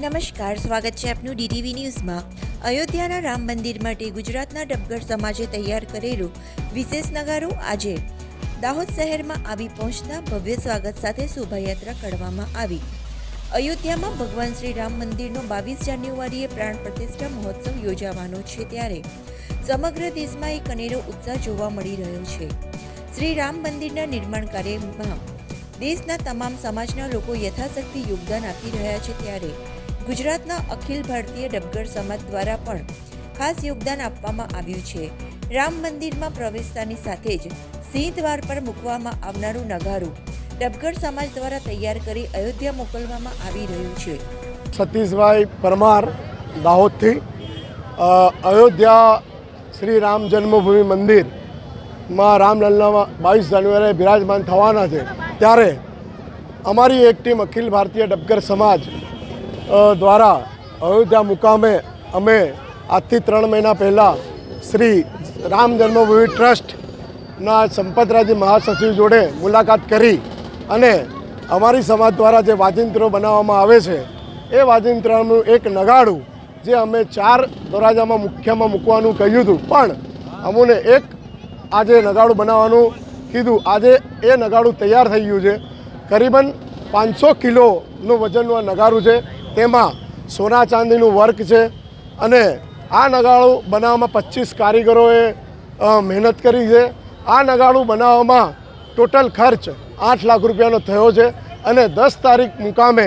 નમસ્કાર, સ્વાગત છે આપનું ડીટીવી ન્યૂઝમાં. અયોધ્યાના રામ મંદિર માટે ગુજરાતના ડબગર સમાજે તૈયાર કરેલું વિશેષ નગારો આજે દાહોદ શહેરમાં આવી પહોંચતા ભવ્ય સ્વાગત સાથે શોભાયાત્રા કાઢવામાં આવી. અયોધ્યામાં ભગવાન શ્રી રામ મંદિરનો બાવીસ જાન્યુઆરીએ પ્રાણ પ્રતિષ્ઠા મહોત્સવ યોજાવાનો છે ત્યારે સમગ્ર દેશમાં એક અનેરો ઉત્સાહ જોવા મળી રહ્યો છે. શ્રી રામ મંદિરના નિર્માણ કાર્યમાં દેશના તમામ સમાજના લોકો યથાશક્તિ યોગદાન આપી રહ્યા છે ત્યારે ગુજરાતના અખિલ ભારતીય ડબગર સમાજ દ્વારા પણ ખાસ યોગદાન આપવામાં આવ્યું છે. રામ મંદિરમાં પ્રવેશતાની સાથે જ સિંહ દ્વાર પર મૂકવામાં આવનારું નગારું ડબગર સમાજ દ્વારા તૈયાર કરી અયોધ્યા મોકલવામાં આવી રહ્યું છે. સતીશભાઈ પરમાર દાહોદથી અયોધ્યા શ્રી રામ જન્મભૂમિ મંદિરમાં રામલલ્લામાં બાવીસ જાન્યુઆરીએ બિરાજમાન થવાના છે. ત્યારે અમારી એક ટીમ અખિલ ભારતીય ડબગર સમાજ દ્વારા અયોધ્યા મુકામે અમે આજથી ત્રણ મહિના પહેલાં શ્રી રામ જન્મભૂમિ ટ્રસ્ટના સંપતરાજી મહાસચિવ જોડે મુલાકાત કરી અને અમારી સમાજ દ્વારા જે વાજિંત્રો બનાવવામાં આવે છે, એ વાજિંત્રનું એક નગાડું જે અમે ચાર દરવાજામાં મુખ્યમાં મૂકવાનું કહ્યું હતું. પણ અમોને એક આજે નગાડું બનાવવાનું કીધું. આજે એ નગાડું તૈયાર થઈ ગયું છે. કરીબન પાંચસો કિલોનું વજનનું આ નગારું છે. તેમાં સોના ચાંદીનું વર્ક છે અને આ નગાડું બનાવવામાં પચીસ કારીગરોએ મહેનત કરી છે. આ નગાડું બનાવવામાં ટોટલ ખર્ચ આઠ લાખ રૂપિયાનો થયો છે અને દસ તારીખ મુકામે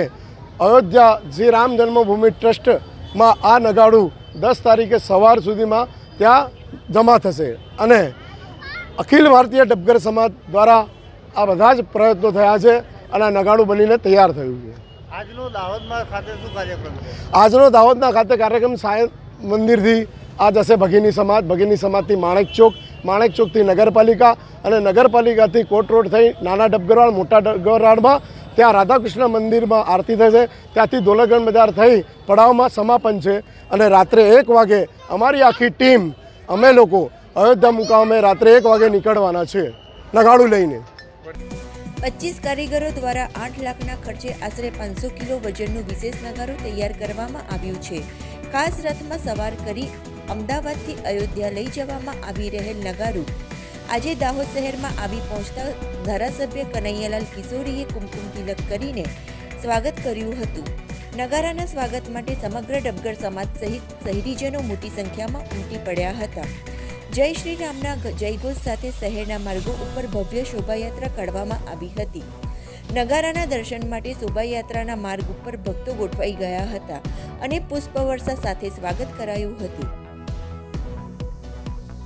અયોધ્યા શ્રી રામ જન્મભૂમિ ટ્રસ્ટમાં આ નગાડું દસ તારીખે સવાર સુધીમાં ત્યાં જમા થશે અને અખિલ ભારતીય ડબગર સમાજ દ્વારા આ બધા જ પ્રયત્નો થયા છે અને આ નગાડું બનીને તૈયાર થયું છે. આજનો દાહોદમાં ખાતે આજનો દાહોદના ખાતે કાર્યક્રમ સાયન મંદિરથી આ જશે ભગીની સમાજ, ભગીની સમાજથી માણેક ચોક, માણેક ચોકથી નગરપાલિકા અને નગરપાલિકાથી કોટ રોડ થઈ નાના ડબગરવાડ મોટા ડબગરવાડમાં ત્યાં રાધાકૃષ્ણ મંદિરમાં આરતી થશે. ત્યાંથી દોલગણ બજાર થઈ પડાવમાં સમાપન છે અને રાત્રે એક વાગે અમારી આખી ટીમ, અમે લોકો અયોધ્યા મુકામે રાત્રે એક વાગે નીકળવાના છે. નગાડું લઈને. પચીસ કારીગરો દ્વારા આઠ લાખના ખર્ચે આશરે પાંચસો કિલો વજનનું વિશેષ નગારું તૈયાર કરવામાં આવ્યું છે. ખાસ રથમાં સવાર કરી અમદાવાદથી અયોધ્યા લઈ જવામાં આવી રહેલ નગારું. આજે દાહોદ શહેરમાં આવી પહોંચતા ધારાસભ્ય કનૈયાલાલ કિશોરીએ કુમકુમ તિલક કરીને સ્વાગત કર્યું હતું. નગારાના સ્વાગત માટે સમગ્ર ડબગર સમાજ સહિત શહેરીજનો મોટી સંખ્યામાં ઉમટી પડ્યા હતા. જય શ્રી રામના જયઘોષ સાથે શહેરના માર્ગો ઉપર ભવ્ય શોભાયાત્રા કાઢવામાં આવી હતી. નગારાના દર્શન માટે શોભાયાત્રાના માર્ગ ઉપર ભક્તો ગોઠવાઈ ગયા હતા અને પુષ્પવર્ષા સાથે સ્વાગત કરાયું હતું.